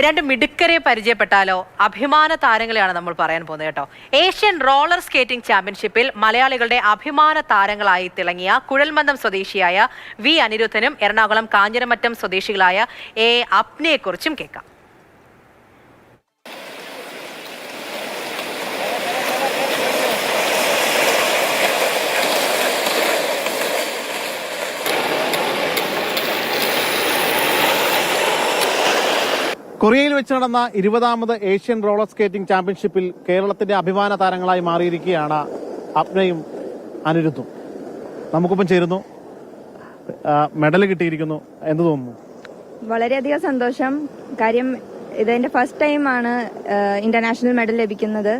രണ്ട് മിടുക്കരെ പരിചയപ്പെട്ടാലോ? അഭിമാന താരങ്ങളെയാണ് നമ്മൾ പറയാൻ പോകുന്നത് കേട്ടോ. ഏഷ്യൻ റോളർ സ്കേറ്റിംഗ് ചാമ്പ്യൻഷിപ്പിൽ മലയാളികളുടെ അഭിമാന താരങ്ങളായി തിളങ്ങിയ കുഴൽമന്ദം സ്വദേശിയായ വി അനിരുദ്ധനും എറണാകുളം കാഞ്ഞിരമറ്റം സ്വദേശികളായ എ അപ്നയെക്കുറിച്ചും കേൾക്കാം. കൊറിയയിൽ വെച്ച് നടന്ന ഇരുപതാമത് ഏഷ്യൻ റോളർ സ്കേറ്റിംഗ് ചാമ്പ്യൻഷിപ്പിൽ കേരളത്തിന്റെ അഭിമാന താരങ്ങളായി മാറിയിരിക്കുകയാണ് അപ്നയും അനിരുദ്ധും. നമുക്കൊപ്പം ചേരുന്നു. മെഡൽ കിട്ടിയിരിക്കുന്നു. എന്ത് തോന്നുന്നു? വളരെയധികം സന്തോഷം. കാര്യം ഇതെന്റെ ഫസ്റ്റ് ടൈം ആണ് ഇന്റർനാഷണൽ മെഡൽ ലഭിക്കുന്നത്.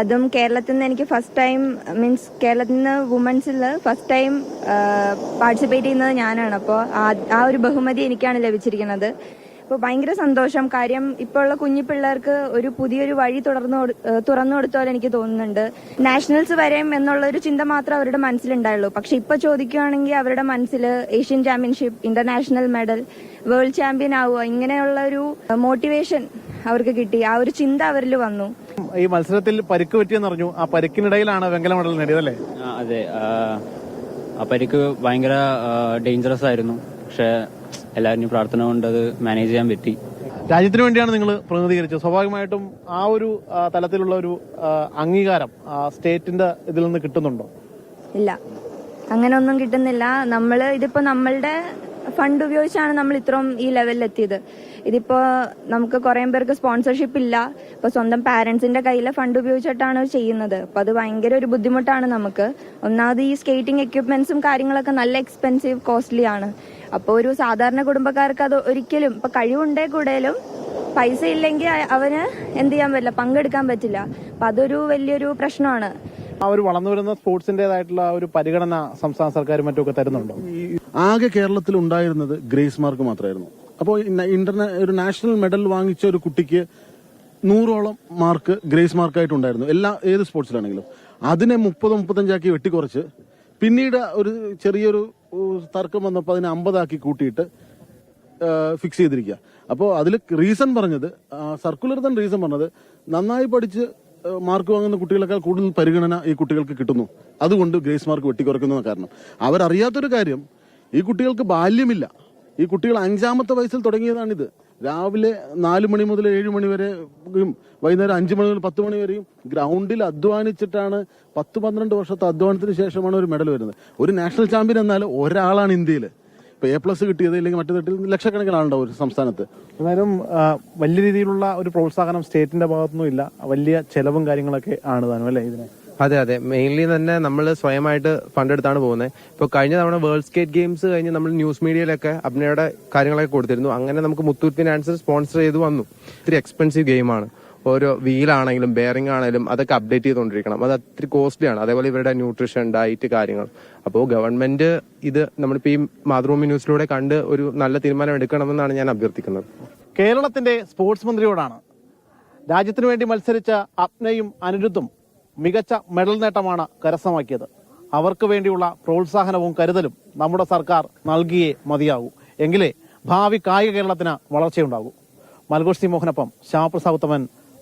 അതും കേരളത്തിൽ നിന്ന് എനിക്ക് ഫസ്റ്റ് ടൈം മീൻസ് കേരളത്തിൽ നിന്ന് വുമൻസിൽ ഫസ്റ്റ് ടൈം പാർട്ടിസിപ്പേറ്റ് ചെയ്യുന്നത് ഞാനാണ്. അപ്പോൾ ആ ഒരു ബഹുമതി എനിക്കാണ് ലഭിച്ചിരിക്കുന്നത്. അപ്പോൾ ഭയങ്കര സന്തോഷം. കാര്യം ഇപ്പോൾ ഉള്ള കുഞ്ഞു പിള്ളേർക്ക് ഒരു പുതിയൊരു വഴി തുടർന്നു തുറന്നു കൊടുത്ത പോലെ എനിക്ക് തോന്നുന്നുണ്ട്. നാഷണൽസ് വരെയും എന്നുള്ള ഒരു ചിന്ത മാത്രം അവരുടെ മനസ്സിലുണ്ടായുള്ളൂ. പക്ഷെ ഇപ്പൊ ചോദിക്കുകയാണെങ്കിൽ അവരുടെ മനസ്സിൽ Asian championship international medal world champion ആവുക ഇങ്ങനെയുള്ള ഒരു മോട്ടിവേഷൻ അവർക്ക് കിട്ടി. ആ ഒരു ചിന്ത അവരിൽ വന്നു. ഈ മത്സരത്തിൽ പരിക്ക് പറ്റിയെന്ന് പറഞ്ഞു ആ പരിക്കിനിടയിലാണ് വെങ്കല മെഡൽ നേടിയതല്ലേ അല്ലേ? അതെ. ആ, ആ പരിക്ക് ഭയങ്കര ഡേഞ്ചറസ് ആയിരുന്നു. പക്ഷെ എല്ലാവരുടെയും പ്രാർത്ഥന കൊണ്ട് അത് മാനേജ് ചെയ്യാൻ പറ്റി. രാജ്യത്തിന് വേണ്ടിയാണ് നിങ്ങൾ പ്രതിനിധീകരിച്ചത്. സ്വാഭാവികമായിട്ടും ആ ഒരു തലത്തിലുള്ള ഒരു അംഗീകാരം സ്റ്റേറ്റിന്റെ ഇതിൽ നിന്ന് കിട്ടുന്നുണ്ടോ? ഇല്ല. അങ്ങനെ ഒന്നും കിട്ടുന്നില്ല. നമ്മൾ ഇതിപ്പോ നമ്മളുടെ ഫണ്ട് ഉപയോഗിച്ചാണ് നമ്മൾ ഇത്രയും ഈ ലെവലിൽ എത്തിയത്. ഇതിപ്പോ നമുക്ക് കുറെ പേർക്ക് സ്പോൺസർഷിപ്പ് ഇല്ല. ഇപ്പൊ സ്വന്തം പാരന്റ്സിന്റെ കയ്യിലെ ഫണ്ട് ഉപയോഗിച്ചിട്ടാണ് ചെയ്യുന്നത്. അപ്പൊ അത് ഭയങ്കര ഒരു ബുദ്ധിമുട്ടാണ് നമുക്ക്. ഒന്നാമത് ഈ സ്കേറ്റിംഗ് എക്യുപ്മെന്റ്സും കാര്യങ്ങളൊക്കെ നല്ല എക്സ്പെൻസീവ് കോസ്റ്റ്ലി ആണ്. അപ്പോൾ ഒരു സാധാരണ കുടുംബക്കാർക്ക് അത് ഒരിക്കലും ഇപ്പൊ കഴിവുണ്ടേ കൂടെയും പൈസ ഇല്ലെങ്കിൽ അവന് എന്ത് ചെയ്യാൻ പറ്റില്ല പങ്കെടുക്കാൻ പറ്റില്ല. അപ്പൊ അതൊരു വലിയൊരു പ്രശ്നമാണ്. ആ ഒരു വളർന്നു വരുന്ന സ്പോർട്സിന്റേതായിട്ടുള്ള ഒരു പരിഗണന സംസ്ഥാന സർക്കാരും മറ്റുമൊക്കെ തരുന്നുണ്ടോ? ആകെ കേരളത്തിൽ ഉണ്ടായിരുന്നത് ഗ്രേസ് മാർക്ക് മാത്രമായിരുന്നു. അപ്പോൾ ഇന്റർനാ ഒരു നാഷണൽ മെഡൽ വാങ്ങിച്ച ഒരു കുട്ടിക്ക് നൂറോളം മാർക്ക് ഗ്രേസ് മാർക്കായിട്ടുണ്ടായിരുന്നു. എല്ലാ ഏത് സ്പോർട്സിലാണെങ്കിലും. അതിനെ മുപ്പത് മുപ്പത്തഞ്ചാക്കി വെട്ടിക്കുറച്ച് പിന്നീട് ഒരു ചെറിയൊരു തർക്കം വന്നപ്പോൾ അതിനെ അമ്പതാക്കി കൂട്ടിയിട്ട് ഫിക്സ് ചെയ്തിരിക്കുക അപ്പോൾ അതിൽ റീസൺ പറഞ്ഞത് സർക്കുലർ തന്നെ റീസൺ പറഞ്ഞത് നന്നായി പഠിച്ച് മാർക്ക് വാങ്ങുന്ന കുട്ടികളെക്കാൾ കൂടുതൽ പരിഗണന ഈ കുട്ടികൾക്ക് കിട്ടുന്നു. അതുകൊണ്ട് ഗ്രേസ് മാർക്ക് വെട്ടിക്കുറയ്ക്കുന്ന കാരണം. അവരറിയാത്തൊരു കാര്യം ഈ കുട്ടികൾക്ക് ബാല്യമില്ല. ഈ കുട്ടികൾ അഞ്ചാമത്തെ വയസ്സിൽ തുടങ്ങിയതാണിത്. രാവിലെ നാല് മണി മുതൽ ഏഴ് മണി വരെ ഉം, വൈകുന്നേരം അഞ്ച് മണി മുതൽ പത്ത് മണി വരെയും ഗ്രൗണ്ടിൽ അധ്വാനിച്ചിട്ടാണ് പത്ത് പന്ത്രണ്ട് വർഷത്തെ അധ്വാനത്തിന് ശേഷമാണ് ഒരു മെഡൽ വരുന്നത്. ഒരു നാഷണൽ ചാമ്പ്യൻ എന്നാൽ ഒരാളാണ് ഇന്ത്യയിൽ എ പ്ലസ് കിട്ടിയത് അല്ലെങ്കിൽ മറ്റു തട്ടിൽ ലക്ഷക്കണക്കിന് ആളുണ്ടാവും ഒരു സംസ്ഥാനത്ത്. എന്നാലും വലിയ രീതിയിലുള്ള ഒരു പ്രോത്സാഹനം സ്റ്റേറ്റിന്റെ ഭാഗത്തുനിന്നും ഇല്ല. വലിയ ചെലവും കാര്യങ്ങളൊക്കെ ആണ് താനും അല്ലേ ഇതിന്? അതെ അതെ. മെയിൻലി തന്നെ നമ്മൾ സ്വയമായിട്ട് ഫണ്ട് എടുത്താണ് പോകുന്നത് ഇപ്പോൾ കഴിഞ്ഞ തവണ വേൾഡ് സ്കേറ്റ് ഗെയിംസ് കഴിഞ്ഞ് നമ്മൾ ന്യൂസ് മീഡിയയിലൊക്കെ അഭിനയുടെ കാര്യങ്ങളൊക്കെ കൊടുത്തിരുന്നു. അങ്ങനെ നമുക്ക് മുത്തൂറ്റ് ഫിനാൻസ് സ്പോൺസർ ചെയ്ത് വന്നു. ഇത്തിരി എക്സ്പെൻസീവ് ഗെയിമാണ് ഓരോ വീലാണെങ്കിലും ബെയറിംഗ് ആണെങ്കിലും അതൊക്കെ അപ്ഡേറ്റ് ചെയ്തുകൊണ്ടിരിക്കണം. അത് അത്ര കോസ്റ്റ്ലി ആണ്. അതേപോലെ ഇവരുടെ ന്യൂട്രീഷൻ ഡയറ്റ് കാര്യങ്ങൾ. അപ്പോൾ ഗവൺമെന്റ് ഇത് നമ്മളിപ്പോൾ ഈ മാതൃഭൂമി ന്യൂസിലൂടെ കണ്ട് ഒരു നല്ല തീരുമാനം എടുക്കണമെന്നാണ് ഞാൻ അഭ്യർത്ഥിക്കുന്നത്. കേരളത്തിന്റെ സ്പോർട്സ് മന്ത്രിയോടാണ്. രാജ്യത്തിനു വേണ്ടി മത്സരിച്ച അപ്നയും അനിരുദ്ധും മികച്ച മെഡൽ നേട്ടമാണ് കരസ്ഥമാക്കിയത്. അവർക്ക് വേണ്ടിയുള്ള പ്രോത്സാഹനവും കരുതലും നമ്മുടെ സർക്കാർ നൽകിയേ മതിയാകൂ. എങ്കിലേ ഭാവി കായിക കേരളത്തിന് വളർച്ചയുണ്ടാകൂ. മൽഗോഷ് സി മോഹനൊപ്പം ശ്യാമപ്രസാദ് ഉത്തമൻ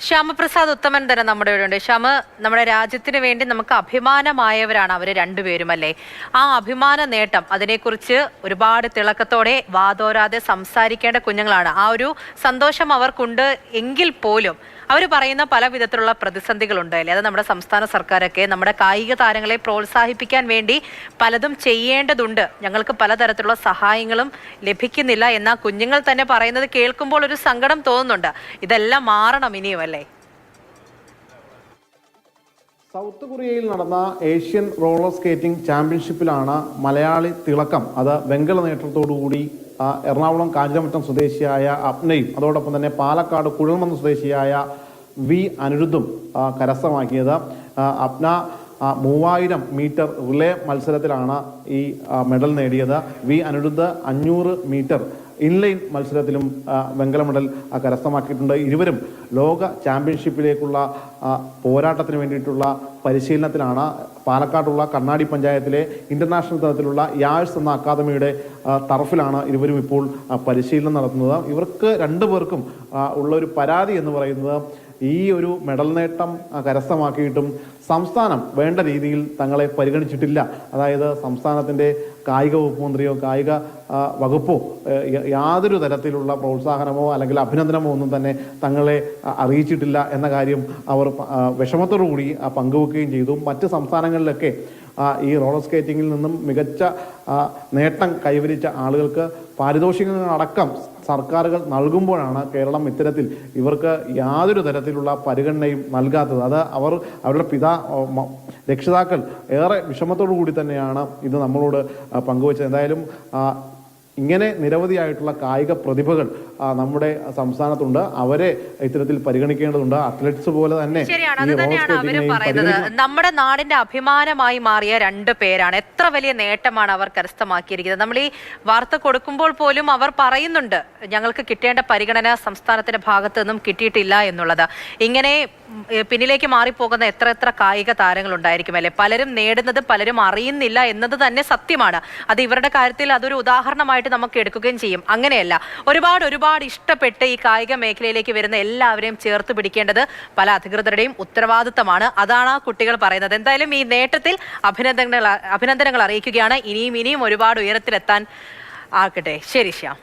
ശ്യാമപ്രസാദ് ഉത്തമൻ തന്നെ നമ്മുടെ ഇവിടെ ഉണ്ട്. ശ്യാമ നമ്മുടെ രാജ്യത്തിന് വേണ്ടി നമുക്ക് അഭിമാനമായവരാണ് അവർ രണ്ടുപേരും അല്ലേ ആ അഭിമാന നേട്ടം അതിനെക്കുറിച്ച് ഒരുപാട് തിളക്കത്തോടെ വാതോരാതെ സംസാരിക്കേണ്ട കുഞ്ഞുങ്ങളാണ്. ആ ഒരു സന്തോഷം അവർക്കുണ്ട് എങ്കിൽ പോലും അവർ പറയുന്ന പല വിധത്തിലുള്ള പ്രതിസന്ധികളുണ്ട് അല്ലേ? അത് നമ്മുടെ സംസ്ഥാന സർക്കാരൊക്കെ നമ്മുടെ കായിക താരങ്ങളെ പ്രോത്സാഹിപ്പിക്കാൻ വേണ്ടി പലതും ചെയ്യേണ്ടതുണ്ട്. ഞങ്ങൾക്ക് പലതരത്തിലുള്ള സഹായങ്ങളും ലഭിക്കുന്നില്ല എന്നാൽ കുഞ്ഞുങ്ങൾ തന്നെ പറയുന്നത് കേൾക്കുമ്പോൾ ഒരു സങ്കടം തോന്നുന്നുണ്ട്. ഇതെല്ലാം മാറണം ഇനിയും അല്ലേ? സൗത്ത് കൊറിയയിൽ നടന്ന ഏഷ്യൻ റോളർ സ്കേറ്റിംഗ് ചാമ്പ്യൻഷിപ്പിലാണ് മലയാളി തിളക്കം. അത് വെങ്കല നേട്ടത്തോടുകൂടി എറണാകുളം കാഞ്ഞിരമറ്റം സ്വദേശിയായ അപ്നയും അതോടൊപ്പം തന്നെ പാലക്കാട് കുഴൽമന്ന സ്വദേശിയായ വി അനിരുദ്ധും കരസ്ഥമാക്കിയത്. അപ്ന മൂവായിരം മീറ്റർ റിലേ മത്സരത്തിലാണ് ഈ മെഡൽ നേടിയത്. വി അനിരുദ്ധ് അഞ്ഞൂറ് മീറ്റർ ഇൻലൈൻ മത്സരത്തിലും വെങ്കല മെഡൽ കരസ്ഥമാക്കിയിട്ടുണ്ട്. ഇരുവരും ലോക ചാമ്പ്യൻഷിപ്പിലേക്കുള്ള പോരാട്ടത്തിന് വേണ്ടിയിട്ടുള്ള പരിശീലനത്തിലാണ് പാലക്കാടുള്ള കണ്ണാടി പഞ്ചായത്തിലെ ഇന്റർനാഷണൽ തലത്തിലുള്ള യാഴ്സ് എന്ന അക്കാദമിയുടെ തറഫിലാണ് ഇരുവരും ഇപ്പോൾ പരിശീലനം നടത്തുന്നത്. ഇവർക്ക് രണ്ടു പേർക്കും ഉള്ള ഒരു പരാതി എന്ന് പറയുന്നത് ഈ ഒരു മെഡൽ നേട്ടം കരസ്ഥമാക്കിയിട്ടും സംസ്ഥാനം വേണ്ട രീതിയിൽ തങ്ങളെ പരിഗണിച്ചിട്ടില്ല. അതായത് സംസ്ഥാനത്തിന്റെ കായിക വകുപ്പ് മന്ത്രിയോ കായിക വകുപ്പോ യാതൊരു തരത്തിലുള്ള പ്രോത്സാഹനമോ അല്ലെങ്കിൽ അഭിനന്ദനമോ ഒന്നും തന്നെ തങ്ങളെ അറിയിച്ചിട്ടില്ല എന്ന കാര്യം അവർ വിഷമത്തോടു കൂടി പങ്കുവെക്കുകയും ചെയ്തു. മറ്റ് സംസ്ഥാനങ്ങളിലൊക്കെ ഈ റോളർ സ്കേറ്റിംഗിൽ നിന്നും മികച്ച നേട്ടം കൈവരിച്ച ആളുകൾക്ക് പാരിതോഷികങ്ങളടക്കം സർക്കാരുകൾ നൽകുമ്പോഴാണ് കേരളം ഇത്തരത്തിൽ ഇവർക്ക് യാതൊരു തരത്തിലുള്ള പരിഗണനയും നൽകാത്തത്. അത് അവർ അവരുടെ പിതാ രക്ഷിതാക്കൾ ഏറെ വിഷമത്തോടു കൂടി തന്നെയാണ് ഇത് നമ്മളോട് പങ്കുവച്ചത്. എന്തായാലും ഇങ്ങനെ നിരവധിയായിട്ടുള്ള കായിക പ്രതിഭകൾ നമ്മുടെ സംസ്ഥാനത്തുണ്ട്. അവരെ ഇത്തരത്തിൽ പരിഗണിക്കേണ്ടതുണ്ട്. അത്ലറ്റ്സ് പോലെ തന്നെ ശരിയാണ്. അത് തന്നെയാണ് പറയുന്നത്. നമ്മുടെ നാടിന്റെ അഭിമാനമായി മാറിയ രണ്ട് പേരാണ്. എത്ര വലിയ നേട്ടമാണ് അവർ കരസ്ഥമാക്കിയിരിക്കുന്നത്. നമ്മൾ ഈ വാർത്ത കൊടുക്കുമ്പോൾ പോലും അവർ പറയുന്നുണ്ട് ഞങ്ങൾക്ക് കിട്ടേണ്ട പരിഗണന സംസ്ഥാനത്തിന്റെ ഭാഗത്തു നിന്നും കിട്ടിയിട്ടില്ല എന്നുള്ളത്. ഇങ്ങനെ പിന്നിലേക്ക് മാറിപ്പോകുന്ന എത്ര എത്ര കായിക താരങ്ങൾ ഉണ്ടായിരിക്കും അല്ലെ? പലരും നേടുന്നത് പലരും അറിയുന്നില്ല എന്നത് തന്നെ സത്യമാണ്. അത് ഇവരുടെ കാര്യത്തിൽ അതൊരു ഉദാഹരണമായിട്ട് നമുക്ക് എടുക്കുകയും ചെയ്യും. അങ്ങനെയല്ല. ഒരുപാട് ഒരുപാട് ഇഷ്ടപ്പെട്ട് ഈ കായിക മേഖലയിലേക്ക് വരുന്ന എല്ലാവരെയും ചേർത്ത് പിടിക്കേണ്ടത് പല അധികൃതരുടെയും ഉത്തരവാദിത്തമാണ്. അതാണ് ആ കുട്ടികൾ പറയുന്നത്. എന്തായാലും ഈ നേട്ടത്തിൽ അഭിനന്ദനങ്ങൾ അഭിനന്ദനങ്ങൾ അറിയിക്കുകയാണ്. ഇനിയും ഇനിയും ഒരുപാട് ഉയരത്തിലെത്താൻ ആക്കട്ടെ ശരി ശ്യാം.